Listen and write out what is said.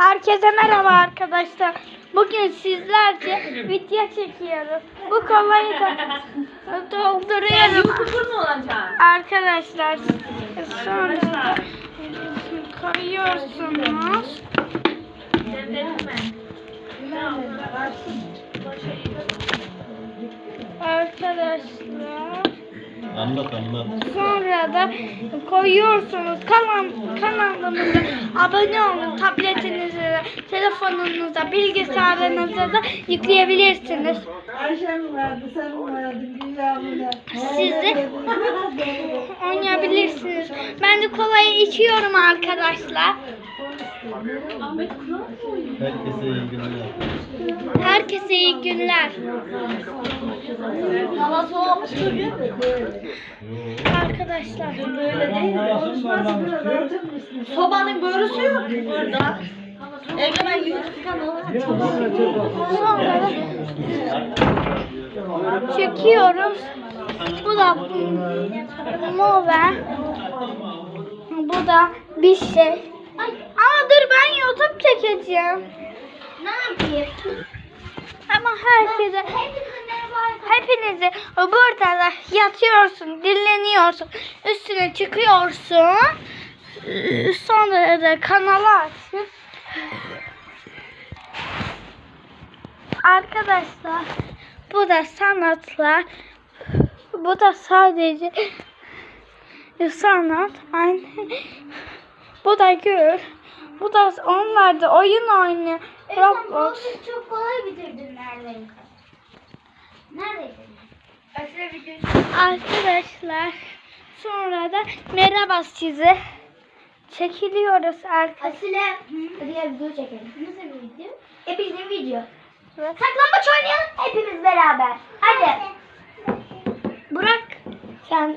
Herkese merhaba arkadaşlar. Bugün sizlerce video çekiyoruz. Bu kovayı da dolduruyorum. YouTuber mı olacaksın? Arkadaşlar sonra koyuyorsunuz. Arkadaşlar Anlat anlat. sonra da koyuyorsunuz. Kanal, kanalımıza abone olun. Tabletinize, telefonunuza, bilgisayarınıza da yükleyebilirsiniz. Ayşem de oynayabilirsiniz. Ben de kolayı içiyorum arkadaşlar. Herkese iyi günler. Herkese iyi günler. Hava soğumuş çocuğum. Arkadaşlar Sobanın borusu yok burada. Egemen açalım. sonra çekiyoruz. Bu da Moven. Bu da bir şey. Çekeceğim. Ne yapayım? Ama herkese hepinizi burada da yatıyorsun, dinleniyorsun, üstüne çıkıyorsun. Sonra da kanalı açıp Arkadaşlar bu da sanatlar. Bu da sadece sanat. Anne. Bu da gül. Bu da onlar da oyun oynuyor. Roblox. çok kolay bitirdin neredeyse. Neredeydin? Arkadaşlar sonra da merhaba size. Çekiliyoruz arkadaşlar. Asile hadi gel video çekelim. Nasıl bir video? E bizim video. Saklambaç oynayalım hepimiz beraber. Hadi. Burak sen